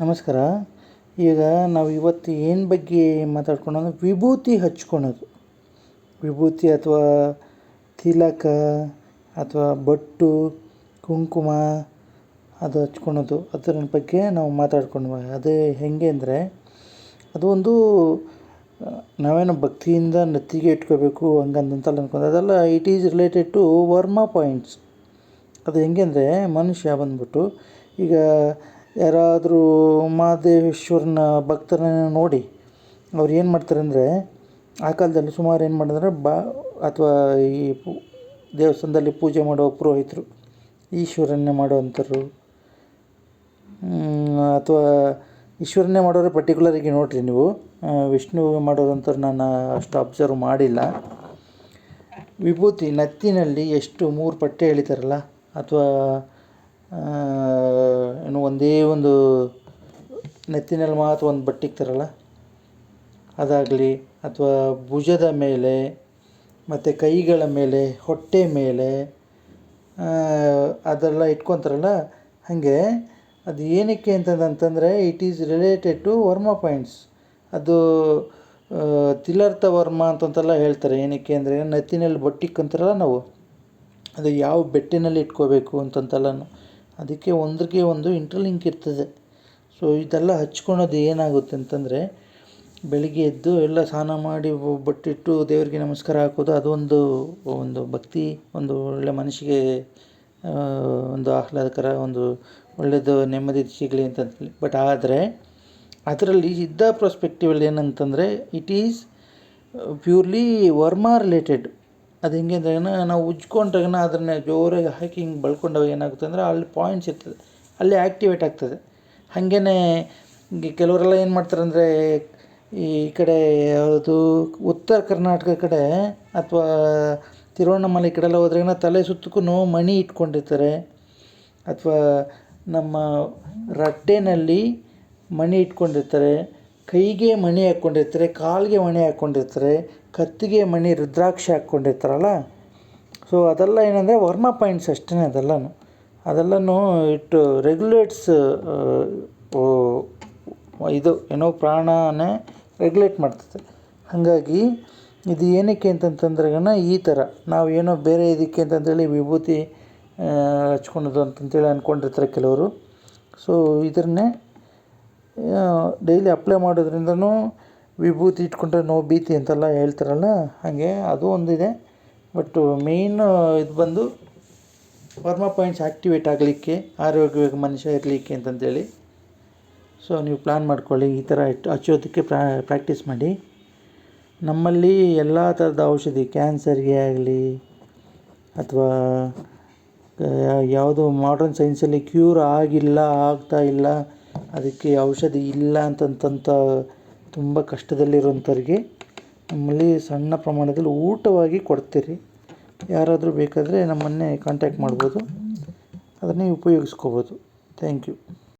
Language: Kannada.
ನಮಸ್ಕಾರ. ಈಗ ನಾವು ಇವತ್ತು ಏನು ಬಗ್ಗೆ ಮಾತಾಡ್ಕೊಳ್ಳೋದು ವಿಭೂತಿ ಹಚ್ಕೊಳೋದು. ವಿಭೂತಿ ಅಥವಾ ತಿಲಕ ಅಥವಾ ಬಟ್ಟು, ಕುಂಕುಮ ಅದು ಹಚ್ಕೊಳೋದು. ಅದರ ಬಗ್ಗೆ ನಾವು ಮಾತಾಡ್ಕೊಂಡು ಅದು ಹೇಗೆ ಅಂದರೆ ಅದು ಒಂದು ನಾವೇನು ಭಕ್ತಿಯಿಂದ ನೆತ್ತಿಗೆ ಇಟ್ಕೋಬೇಕು ಹಂಗಂದಂತಲ್ಲ ಅನ್ಕೊಂಡು ಅದೆಲ್ಲ it is related to varma points ಅದು ಹೆಂಗೆ ಅಂದರೆ ಮನುಷ್ಯ ಬಂದ್ಬಿಟ್ಟು ಈಗ ಯಾರಾದರೂ ಮಹಾದೇವೇಶ್ವರನ ಭಕ್ತರನ್ನ ನೋಡಿ ಅವ್ರು ಏನು ಮಾಡ್ತಾರೆ ಅಂದರೆ ಆ ಕಾಲದಲ್ಲಿ ಸುಮಾರು ಏನು ಮಾಡಿದ್ರೆ ಬಾ ಅಥವಾ ಈ ದೇವಸ್ಥಾನದಲ್ಲಿ ಪೂಜೆ ಮಾಡುವ ಪುರೋಹಿತರು, ಈಶ್ವರನ್ನೇ ಮಾಡುವಂಥರು ಅಥವಾ ಈಶ್ವರನ್ನೇ ಮಾಡೋರು ಪರ್ಟಿಕ್ಯುಲರಾಗಿ ನೋಡಿರಿ ನೀವು. ವಿಷ್ಣು ಮಾಡೋದಂಥವ್ರು ನಾನು ಅಷ್ಟು ಅಬ್ಸರ್ವ್ ಮಾಡಿಲ್ಲ. ವಿಭೂತಿ, ನತ್ತಿನಲ್ಲಿ ಎಷ್ಟು ಮೂರು ಪಟ್ಟೆ ಎಳಿತಾರಲ್ಲ, ಅಥವಾ ಏನು ಒಂದೇ ಒಂದು ನೆತ್ತಿನಲ್ಲಿ ಮಾತ್ರ ಒಂದು ಬಟ್ಟೆ ಇಕ್ತಾರಲ್ಲ, ಅದಾಗಲಿ ಅಥವಾ ಭುಜದ ಮೇಲೆ ಮತ್ತು ಕೈಗಳ ಮೇಲೆ, ಹೊಟ್ಟೆ ಮೇಲೆ ಅದೆಲ್ಲ ಇಟ್ಕೊತಾರಲ್ಲ, ಹಾಗೆ ಅದು ಏನಕ್ಕೆ ಅಂತಂದಂತಂದರೆ it is related to varma points. ಅದು ತಿಲಾರ್ಥ ವರ್ಮ ಅಂತಂತೆಲ್ಲ ಹೇಳ್ತಾರೆ. ಏನಕ್ಕೆ ಅಂದರೆ ನೆತ್ತಿನಲ್ಲಿ ಬೊಟ್ಟು ಇಕ್ಕೊಂತಾರಲ್ಲ ನಾವು, ಅದು ಯಾವ ಬೆಟ್ಟಿನಲ್ಲಿ ಇಟ್ಕೋಬೇಕು ಅಂತಂತೆಲ್ಲನು ಅದಕ್ಕೆ ಒಂದಕ್ಕೆ ಒಂದು ಇಂಟರ್ಲಿಂಕ್ ಇರ್ತದೆ. ಸೊ ಇದೆಲ್ಲ ಹಚ್ಕೊಳೋದು ಏನಾಗುತ್ತೆ ಅಂತಂದರೆ, ಬೆಳಿಗ್ಗೆ ಎದ್ದು ಎಲ್ಲ ಸ್ನಾನ ಮಾಡಿ ಬಟ್ಟಿಟ್ಟು ದೇವರಿಗೆ ನಮಸ್ಕಾರ ಹಾಕೋದು, ಅದೊಂದು ಒಂದು ಭಕ್ತಿ, ಒಂದು ಒಳ್ಳೆ ಮನಸ್ಸಿಗೆ ಒಂದು ಆಹ್ಲಾದಕರ, ಒಂದು ಒಳ್ಳೆಯದು ನೆಮ್ಮದಿ ಸಿಗಲಿ ಹೇಳಿ ಬಟ್ ಆದರೆ, ಅದರಲ್ಲಿ ಇದ್ದ ಪ್ರಾಸ್ಪೆಕ್ಟಿವಲ್ಲಿ ಏನಂತಂದರೆ it is purely varma related ಅದು ಹೆಂಗೆ ಅಂದ್ರೆ ನಾವು ಉಜ್ಕೊಂಡಾಗ ಅದನ್ನ ಜೋರಾಗಿ ಹಾಕಿ ಹಿಂಗೆ ಬಳ್ಕೊಂಡಾಗ ಏನಾಗುತ್ತೆ ಅಂದ್ರೆ ಅಲ್ಲಿ ಪಾಯಿಂಟ್ಸ್ ಇರ್ತದೆ. ಅಲ್ಲಿ ಆ್ಯಕ್ಟಿವೇಟ್ ಆಗ್ತದೆ. ಹಾಗೇನೆ ಕೆಲವರೆಲ್ಲ ಏನು ಮಾಡ್ತಾರೆ ಅಂದರೆ ಈ ಕಡೆ ಯಾವುದು ಉತ್ತರ ಕರ್ನಾಟಕ ಕಡೆ ಅಥವಾ ತಿರುವಣ್ಣಾಮಲೈ ಕಡೆ ಎಲ್ಲ ಹೋದ್ರೆ ತಲೆ ಸುತ್ತಕ್ಕೂ ಮಣಿ ಇಟ್ಕೊಂಡಿರ್ತಾರೆ. ಅಥವಾ ನಮ್ಮ ರಟ್ಟೆನಲ್ಲಿ ಮಣಿ ಇಟ್ಕೊಂಡಿರ್ತಾರೆ. ಕೈಗೆ ಮಣಿ ಹಾಕ್ಕೊಂಡಿರ್ತಾರೆ, ಕಾಲಿಗೆ ಮಣಿ ಹಾಕ್ಕೊಂಡಿರ್ತಾರೆ, ಕತ್ತಿಗೆ ಮಣಿ, ರುದ್ರಾಕ್ಷಿ ಹಾಕ್ಕೊಂಡಿರ್ತಾರಲ್ಲ? ಸೊ ಅದೆಲ್ಲ ಏನಂದರೆ ವರ್ಮ ಪಾಯಿಂಟ್ಸ್ ಅಷ್ಟೇ ಅದೆಲ್ಲನೂ. ಅದೆಲ್ಲನೂ ಇಟ್ ರೆಗ್ಯುಲೇಟ್ಸ್ ಇದು ಏನೋ ಪ್ರಾಣನೇ ರೆಗ್ಯುಲೇಟ್ ಮಾಡ್ತದೆ. ಹಾಗಾಗಿ ಇದು ಏನಕ್ಕೆ ಅಂತಂತಂದ್ರೆಗನ ಈ ಥರ. ನಾವು ಏನೋ ಬೇರೆ ಇದಕ್ಕೆ ಅಂತಂದೇಳಿ ವಿಭೂತಿ ಹಚ್ಕೊಳೋದು ಅಂತಂತೇಳಿ ಅಂದ್ಕೊಂಡಿರ್ತಾರೆ ಕೆಲವರು. ಸೊ ಇದನ್ನೇ ಡೈಲಿ ಅಪ್ಲೈ ಮಾಡೋದ್ರಿಂದನೂ ವಿಭೂತಿ ಇಟ್ಕೊಂಡ್ರೆ ನೋ ಭೀತಿ ಅಂತೆಲ್ಲ ಹೇಳ್ತಾರಲ್ಲ, ಹಾಗೆ ಅದು ಒಂದಿದೆ. ಬಟ್ ಮೇಯ್ನ್ ಇದು ಬಂದು ವರ್ಮ ಪಾಯಿಂಟ್ಸ್ ಆ್ಯಕ್ಟಿವೇಟ್ ಆಗಲಿಕ್ಕೆ, ಆರೋಗ್ಯವಾಗಿ ಮನುಷ್ಯ ಇರಲಿಕ್ಕೆ ಅಂತಂತೇಳಿ. ಸೊ ನೀವು ಪ್ಲ್ಯಾನ್ ಮಾಡ್ಕೊಳ್ಳಿ, ಈ ಥರ ಇಟ್ಟು ಹಚ್ಚೋದಕ್ಕೆ ಪ್ರಾಕ್ಟೀಸ್ ಮಾಡಿ. ನಮ್ಮಲ್ಲಿ ಎಲ್ಲ ಥರದ ಔಷಧಿ ಕ್ಯಾನ್ಸರ್ಗೆ ಆಗಲಿ, ಅಥವಾ ಯಾವುದು ಮಾಡ್ರನ್ ಸೈನ್ಸಲ್ಲಿ ಕ್ಯೂರ್ ಆಗಿಲ್ಲ, ಆಗ್ತಾ ಇಲ್ಲ ಅದಕ್ಕೆ ಔಷಧಿ ಇಲ್ಲ ಅಂತಂತಂತ ತುಂಬ ಕಷ್ಟದಲ್ಲಿರುವಂಥವ್ರಿಗೆ ನಮ್ಮಲ್ಲಿ ಸಣ್ಣ ಪ್ರಮಾಣದಲ್ಲಿ ಊಟವಾಗಿ ಕೊಡ್ತೀರಿ. ಯಾರಾದರೂ ಬೇಕಾದರೆ ನಮ್ಮನ್ನೇ ಕಾಂಟ್ಯಾಕ್ಟ್ ಮಾಡ್ಬೋದು. ಅದನ್ನೇ ಉಪಯೋಗಿಸ್ಕೋಬೋದು. Thank you